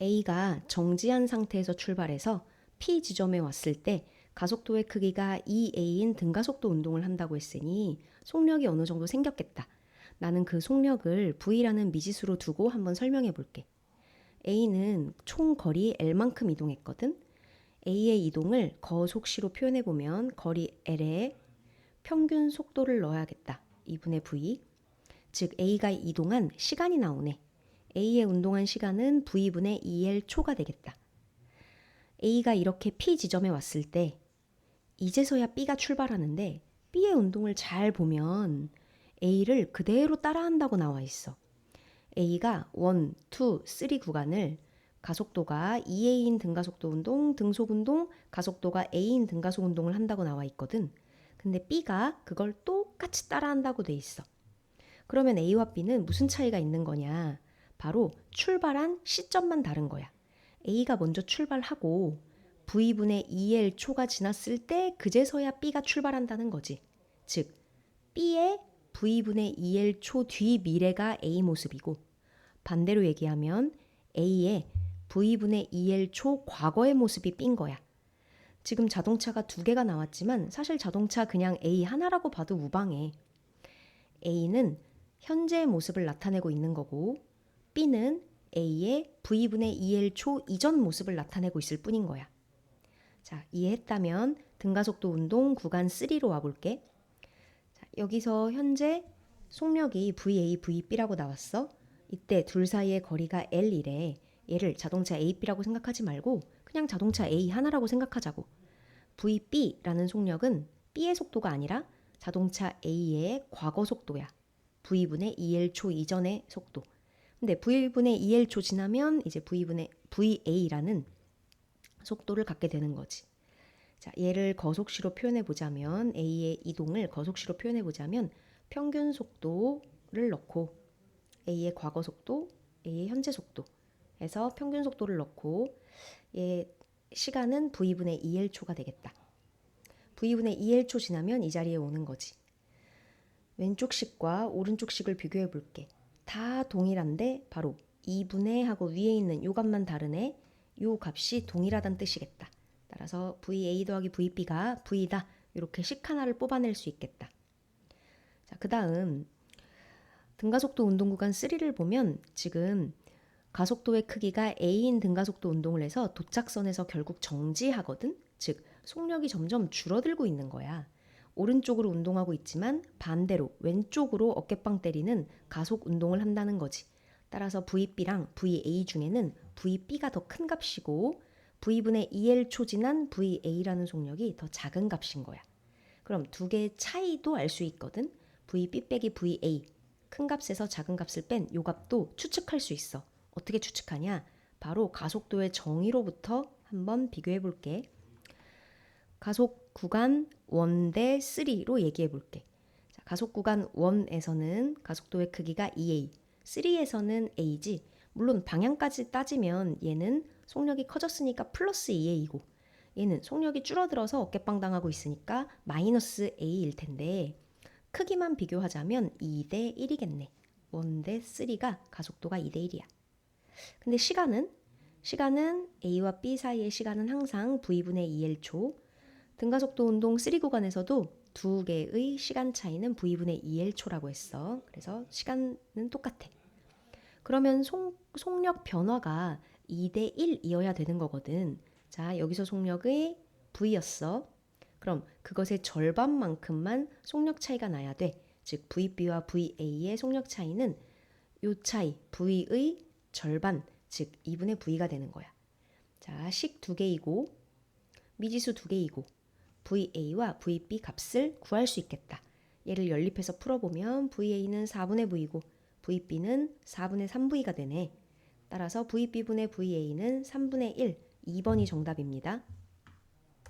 A가 정지한 상태에서 출발해서 P 지점에 왔을 때 가속도의 크기가 2A인 등가속도 운동을 한다고 했으니 속력이 어느 정도 생겼겠다. 나는 그 속력을 V라는 미지수로 두고 한번 설명해 볼게. A는 총 거리 L만큼 이동했거든. A의 이동을 거속시로 표현해 보면 거리 L에 평균 속도를 넣어야겠다. 2분의 V. 즉 A가 이동한 시간이 나오네. A의 운동한 시간은 V분의 2L 초가 되겠다. A가 이렇게 P 지점에 왔을 때 이제서야 B가 출발하는데 B의 운동을 잘 보면 A를 그대로 따라한다고 나와 있어. A가 1, 2, 3 구간을 가속도가 2A인 등가속도 운동, 등속 운동, 가속도가 A인 등가속 운동을 한다고 나와 있거든. 근데 B가 그걸 똑같이 따라한다고 돼 있어. 그러면 A와 B는 무슨 차이가 있는 거냐? 바로 출발한 시점만 다른 거야. A가 먼저 출발하고 V분의 2L 초가 지났을 때 그제서야 B가 출발한다는 거지. 즉, B의 V분의 2L 초 뒤 미래가 A 모습이고 반대로 얘기하면 A의 V분의 2L 초 과거의 모습이 B인 거야. 지금 자동차가 두 개가 나왔지만 사실 자동차 그냥 A 하나라고 봐도 무방해. A는 현재의 모습을 나타내고 있는 거고 B는 A의 V분의 2L 초 이전 모습을 나타내고 있을 뿐인 거야. 자, 이해했다면 등가속도 운동 구간 3로 와볼게. 자, 여기서 현재 속력이 VA, VB라고 나왔어. 이때 둘 사이의 거리가 L이래. 얘를 자동차 AB라고 생각하지 말고 그냥 자동차 A 하나라고 생각하자고. VB라는 속력은 B의 속도가 아니라 자동차 A의 과거 속도야. V분의 2L 초 이전의 속도. 근데 V분의 2L 초 지나면 이제 V분의 VA라는 속도를 갖게 되는 거지. 자, 얘를 거속시로 표현해 보자면 A의 이동을 거속시로 표현해 보자면 평균 속도를 넣고 A의 과거 속도, A의 현재 속도 해서 평균 속도를 넣고 얘 시간은 V분의 2L 초가 되겠다. V분의 2L 초 지나면 이 자리에 오는 거지. 왼쪽 식과 오른쪽 식을 비교해 볼게. 다 동일한데 바로 2분의 하고 위에 있는 요 값만 다르네. 요 값이 동일하다는 뜻이겠다. 따라서 VA 더하기 VB가 V다. 이렇게 식 하나를 뽑아낼 수 있겠다. 자, 그 다음 등가속도 운동 구간 3를 보면 지금 가속도의 크기가 A인 등가속도 운동을 해서 도착선에서 결국 정지하거든. 즉 속력이 점점 줄어들고 있는 거야. 오른쪽으로 운동하고 있지만 반대로 왼쪽으로 어깨빵 때리는 가속 운동을 한다는 거지. 따라서 VB랑 VA 중에는 VB가 더 큰 값이고 V분의 2L 초진한 VA라는 속력이 더 작은 값인 거야. 그럼 두 개의 차이도 알 수 있거든. VB 빼기 VA 큰 값에서 작은 값을 뺀 요 값도 추측할 수 있어. 어떻게 추측하냐? 바로 가속도의 정의로부터 한번 비교해 볼게. 가속 구간 1대 3로 얘기해 볼게. 자, 가속 구간 1에서는 가속도의 크기가 2a, 3에서는 a지. 물론 방향까지 따지면 얘는 속력이 커졌으니까 플러스 2a이고 얘는 속력이 줄어들어서 어깨빵 당하고 있으니까 마이너스 a일 텐데 크기만 비교하자면 2대 1이겠네. 1대 3가 가속도가 2대 1이야. 근데 시간은 시간은 a와 b 사이의 시간은 항상 v분의 2l 초. 등가속도 운동 3 구간에서도 두 개의 시간 차이는 v분의 2l 초라고 했어. 그래서 시간은 똑같아. 그러면 속, 속력 변화가 2대 1이어야 되는 거거든. 자, 여기서 속력의 v였어. 그럼 그것의 절반만큼만 속력 차이가 나야 돼. 즉 VB와 VA의 속력 차이는 요 차이 V의 절반, 즉 2분의 V가 되는 거야. 자, 식 두 개이고 미지수 두 개이고 VA와 VB 값을 구할 수 있겠다. 얘를 연립해서 풀어보면 VA는 4분의 V고 VB는 4분의 3V가 되네. 따라서 VB분의 VA는 3분의 1, 2번이 정답입니다.